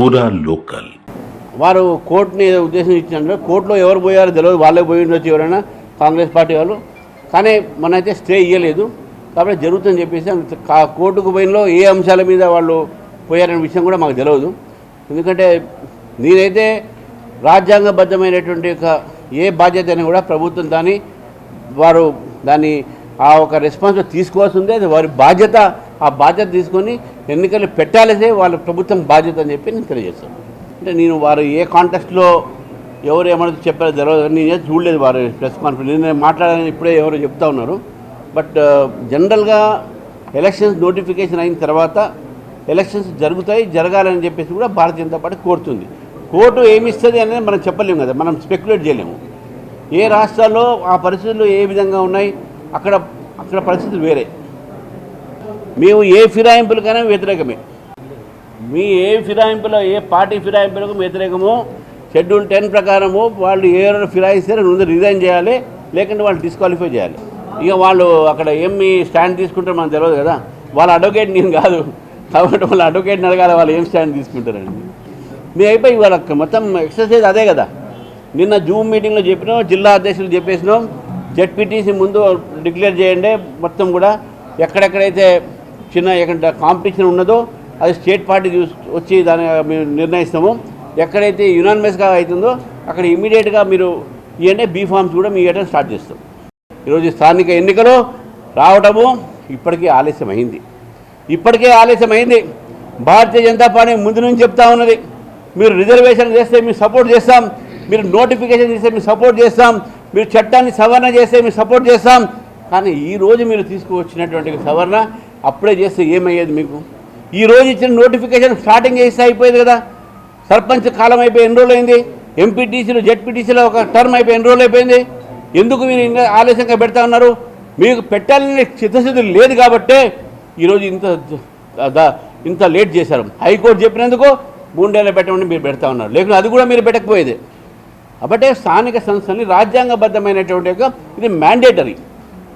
పూరా లోకల్. వారు కోర్టుని ఉద్దేశం ఇచ్చినట్టు కోర్టులో ఎవరు పోయారో తెలియదు వాళ్ళే పోయి ఉండొచ్చు ఎవరైనా కాంగ్రెస్ పార్టీ వాళ్ళు. కానీ మనైతే స్టే ఇవ్వలేదు కాబట్టి జరుగుతుందని చెప్పేసి కోర్టుకు పోయినలో ఏ అంశాల మీద వాళ్ళు పోయారనే విషయం కూడా మాకు తెలియదు ఎందుకంటే నేనైతే రాజ్యాంగబద్ధమైనటువంటి ఒక ఏ బాధ్యత అయినా కూడా ప్రభుత్వం దాన్ని వారు దాన్ని ఆ ఒక రెస్పాన్స్ తీసుకోవాల్సి ఉంది. అది వారి బాధ్యత ఆ బాధ్యత తీసుకొని ఎన్నికలు పెట్టాలసే వాళ్ళ ప్రభుత్వం బాధ్యత అని చెప్పి నేను తెలియజేస్తాను. అంటే నేను వారు ఏ కాంటెస్ట్లో ఎవరు ఏమన్నా చెప్పారో తెలియదు నేను చూడలేదు వారు ప్రెస్ కాన్ఫరెన్స్. నేను మాట్లాడాలని ఇప్పుడే ఎవరు చెప్తా ఉన్నారు. బట్ జనరల్గా ఎలక్షన్స్ నోటిఫికేషన్ అయిన తర్వాత ఎలక్షన్స్ జరుగుతాయి జరగాలని చెప్పేసి కూడా భారతీయ జనతా పార్టీ కోరుతుంది. కోర్టు ఏమి ఇస్తుంది అనేది మనం చెప్పలేము కదా మనం స్పెక్యులేట్ చేయలేము. ఏ రాష్ట్రాల్లో ఆ పరిస్థితులు ఏ విధంగా ఉన్నాయి అక్కడ అక్కడ పరిస్థితులు వేరే. మేము ఏ ఫిరాయింపులకైనా వ్యతిరేకమే. మీ ఏ ఫిరాయింపులో ఏ పార్టీ ఫిరాయింపులకు వ్యతిరేకమో షెడ్యూల్ టెన్ ప్రకారము వాళ్ళు ఏ ఫిరాయిస్తారో ముందు రిజైన్ చేయాలి లేకుంటే వాళ్ళు డిస్క్వాలిఫై చేయాలి. ఇక వాళ్ళు అక్కడ ఏమి స్టాండ్ తీసుకుంటారో మనకు తెలియదు కదా. వాళ్ళ అడ్వకేట్ నేను కాదు. కాబట్టి వాళ్ళ అడ్వకేట్ని అడగాలి వాళ్ళు ఏం స్టాండ్ తీసుకుంటారండి మీ అయిపోయి వాళ్ళ మొత్తం ఎక్సర్సైజ్ అదే కదా. నిన్న జూమ్ మీటింగ్లో చెప్పినాం జిల్లా అధ్యక్షులు చెప్పేసినాం. జెడ్పీటీసీ ముందు డిక్లేర్ చేయండి మొత్తం కూడా ఎక్కడెక్కడైతే చిన్న ఎక్కడ కాంపిటీషన్ ఉన్నదో అది స్టేట్ పార్టీ చూసి వచ్చి దాన్ని మేము నిర్ణయిస్తాము. ఎక్కడైతే యునానిమస్గా అవుతుందో అక్కడ ఇమీడియట్గా మీరు ఇవన్నీ బీ ఫార్మ్స్ కూడా మీ ఇవ్వడం స్టార్ట్ చేస్తాం. ఈరోజు స్థానిక ఎన్నికలు రావటము ఇప్పటికీ ఆలస్యమైంది. ఇప్పటికే ఆలస్యమైంది. భారతీయ జనతా పార్టీ ముందు నుంచి చెప్తా ఉన్నది. మీరు రిజర్వేషన్ చేస్తే మేము సపోర్ట్ చేస్తాం. మీరు నోటిఫికేషన్ చేస్తే మేము సపోర్ట్ చేస్తాం. మీరు చట్టాన్ని సవరణ చేస్తే మేము సపోర్ట్ చేస్తాం. కానీ ఈరోజు మీరు తీసుకువచ్చినటువంటి సవరణ అప్పుడే చేస్తే ఏమయ్యేది మీకు? ఈ రోజు ఇచ్చిన నోటిఫికేషన్ స్టార్టింగ్ చేస్తే అయిపోయేది కదా. సర్పంచ్ కాలం అయిపోయి ఎన్ని రోజులు అయింది ఎంపీటీసీలు జెడ్పీటీసీలో ఒక టర్మ్ అయిపోయి ఎన్ని రోజులు అయిపోయింది? ఎందుకు మీరు ఇంకా ఆలస్యంగా పెడతా ఉన్నారు? మీకు పెట్టాలని చిత్తశుద్ధి లేదు కాబట్టే ఈరోజు ఇంత ఇంత లేట్ చేశారు. హైకోర్టు చెప్పినందుకు మూడేళ్ళు పెట్టమని మీరు పెడతా ఉన్నారు. లేకుంటే అది కూడా మీరు పెట్టకపోయేది. కాబట్టి స్థానిక సంస్థల్ని రాజ్యాంగబద్ధమైనటువంటి ఇది మ్యాండేటరీ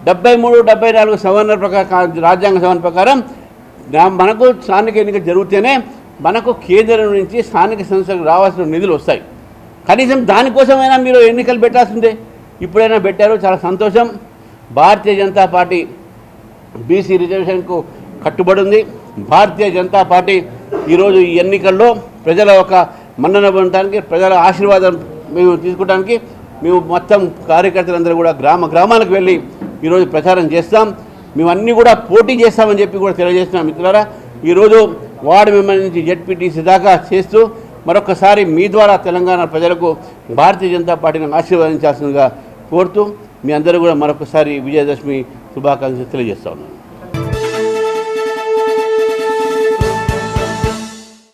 డెబ్బై మూడు డెబ్బై నాలుగు సవరణ ప్రకారం రాజ్యాంగ సవరణ ప్రకారం మనకు స్థానిక ఎన్నిక జరిగితేనే మనకు కేంద్రం నుంచి స్థానిక సంస్థలకు రావాల్సిన నిధులు వస్తాయి. కనీసం దానికోసమైనా మీరు ఎన్నికలు పెట్టాల్సిందే. ఇప్పుడైనా పెట్టారు చాలా సంతోషం. భారతీయ జనతా పార్టీ బీసీ రిజర్వేషన్కు కట్టుబడి ఉంది. భారతీయ జనతా పార్టీ ఈరోజు ఈ ఎన్నికల్లో ప్రజల ఒక మన్నన పొందడానికి ప్రజల ఆశీర్వాదం మేము తీసుకోవడానికి మేము మొత్తం కార్యకర్తలందరూ కూడా గ్రామ గ్రామాలకు వెళ్ళి ఈరోజు ప్రచారం చేస్తాం. మేమన్నీ కూడా పోటీ చేస్తామని చెప్పి కూడా తెలియజేస్తున్నాం మిత్రులారా. ఈరోజు వార్డు మెంబర్ నుంచి జెడ్పీటీసీ దాకా చేస్తూ మరొకసారి మీ ద్వారా తెలంగాణ ప్రజలకు భారతీయ జనతా పార్టీని ఆశీర్వదించాల్సిందిగా కోరుతూ మీ అందరూ కూడా మరొకసారి విజయదశమి శుభాకాంక్షలు తెలియజేస్తా ఉన్నాను.